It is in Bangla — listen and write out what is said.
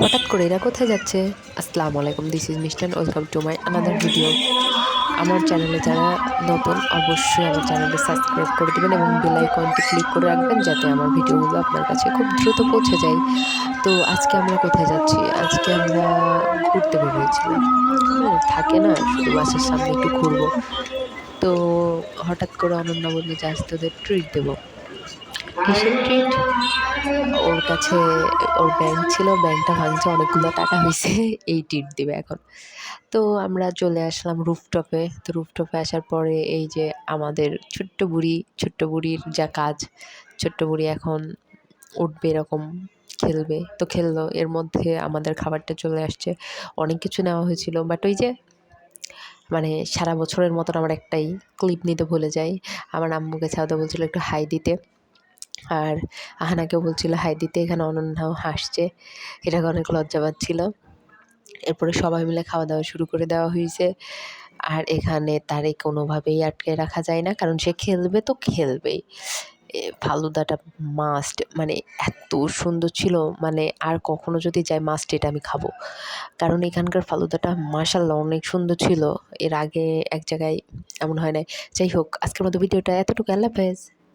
হঠাৎ করে এরা কোথায় যাচ্ছে? আসসালামু আলাইকুম this is mister welcome to my another video আমার চ্যানেলে যারা নতুন, অবশ্যই আমার চ্যানেলটি সাবস্ক্রাইব করে দেবেন এবং বেল আইকনটি ক্লিক করে রাখবেন যাতে আমার ভিডিওগুলো আপনার কাছে খুব দ্রুত পৌঁছে যায়। তো আজকে আমরা কোথায় যাচ্ছি? আজকে আমরা ঘুরতে বেরিয়েছিলাম। থাকে না, শুধু বাসের সামনে একটু ঘুরবো। তো হঠাৎ করে অনন্যা বলল ট্রিট দেবো। কিসের ট্রিট ওর কাছে, ওর ব্যাংক ছিল ব্যাংকটা ভাঙছে, অনেকগুলো টাকা হয়েছে, এই ট্রিট দিবে এখন। তো আমরা চলে আসলাম রুফটপে তো রুফটপে আসার পরে এই যে আমাদের ছোট্ট বুড়ি, ছোট্ট বুড়ির যা কাজ, ছোট্ট বুড়ি এখন উঠবে এরকম, খেলবে। তো খেললো, এর মধ্যে আমাদের খাবারটা চলে আসছে। অনেক কিছু নেওয়া হয়েছিল বাট ওই যে মানে সারা বছরের মতন আমার একটাই ক্লিপ নিতে ভুলে যাই। আমার আম্মুকে ছাদা বলছিল, একটু হাই দিতে। আর আহানাকেও বলছিল, হাই, দিতে এখানে অনন্যাও হাসছে। এটাকে অনেক লজ্জা পাচ্ছিল এরপরে সবাই মিলে খাওয়া দাওয়া শুরু করে দেওয়া হয়েছে। আর এখানে তারে কোনোভাবেই আটকে রাখা যায় না, কারণ সে খেলবে তো খেলবেই। ফালুদাটা মাস্ট মানে এত সুন্দর ছিল মানে আর কখনো যদি যাই মাস্ট এটা আমি খাব। কারণ এখানকার ফালুদাটা মাসাল্লাহ অনেক সুন্দর ছিল। এর আগে এক জায়গায় এমন হয় না যাই হোক, আজকের মতো ভিডিওটা এতটুকু। আল্লাহ